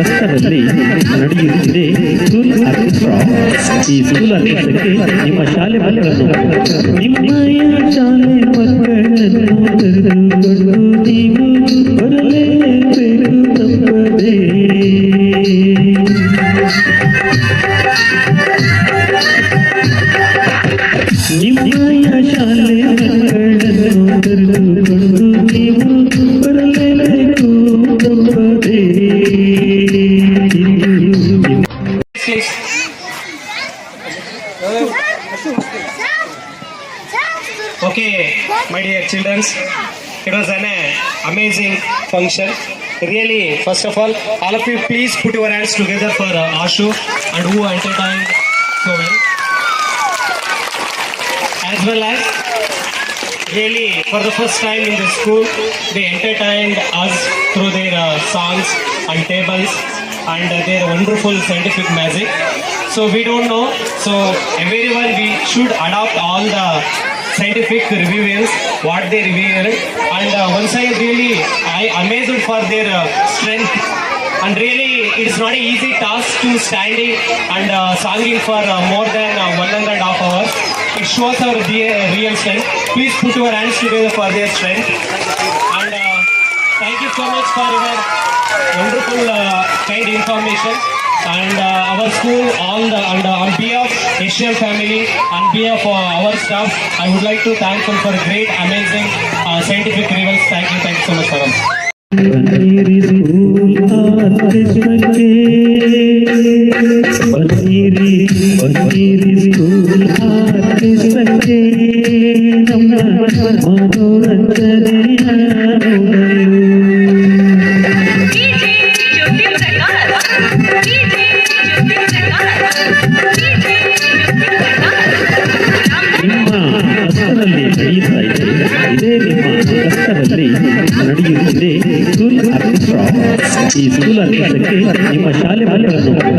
ಕಷ್ಟದಲ್ಲಿ ನಡೆಯುತ್ತಿದೆ. ಈ ಸ್ಕೂಲ್ ನಿಮ್ಮ ಶಾಲೆ ಮಕ್ಕಳನ್ನು ಶಾಲೆ ಮಕ್ಕಳನ್ನು ಶಾಲೆ ಮಕ್ಕಳನ್ನು Okay, my dear children, it was an uh, amazing function. Really, first of all, all of you please put your hands together for uh, Ashu and who entertained so well. As well as, really, for the first time in the school, they entertained us through their uh, songs and tables and uh, their wonderful scientific magic. So we don't know. So everyone, we should adopt all the scientific reviews, what they revealed. And uh, once I really, I amazed for their uh, strength. And really, it's not an easy task to standing and uh, singing for uh, more than uh, one and a half hours. It shows our real strength. Please put your hands together for their strength. And uh, thank you so much for your wonderful uh, kind information. And uh, our school, all the and uh, on behalf family, on behalf of our staff, I would like to thank them for great, amazing uh, scientific revels. Thank you, thank you so much for them. ಈ school ಆರ್ಕೆಸ್ಟ್ರಾಕ್ಕೆ ನಿಮ್ಮ ಶಾಲೆ ಮಕ್ಕಳನ್ನು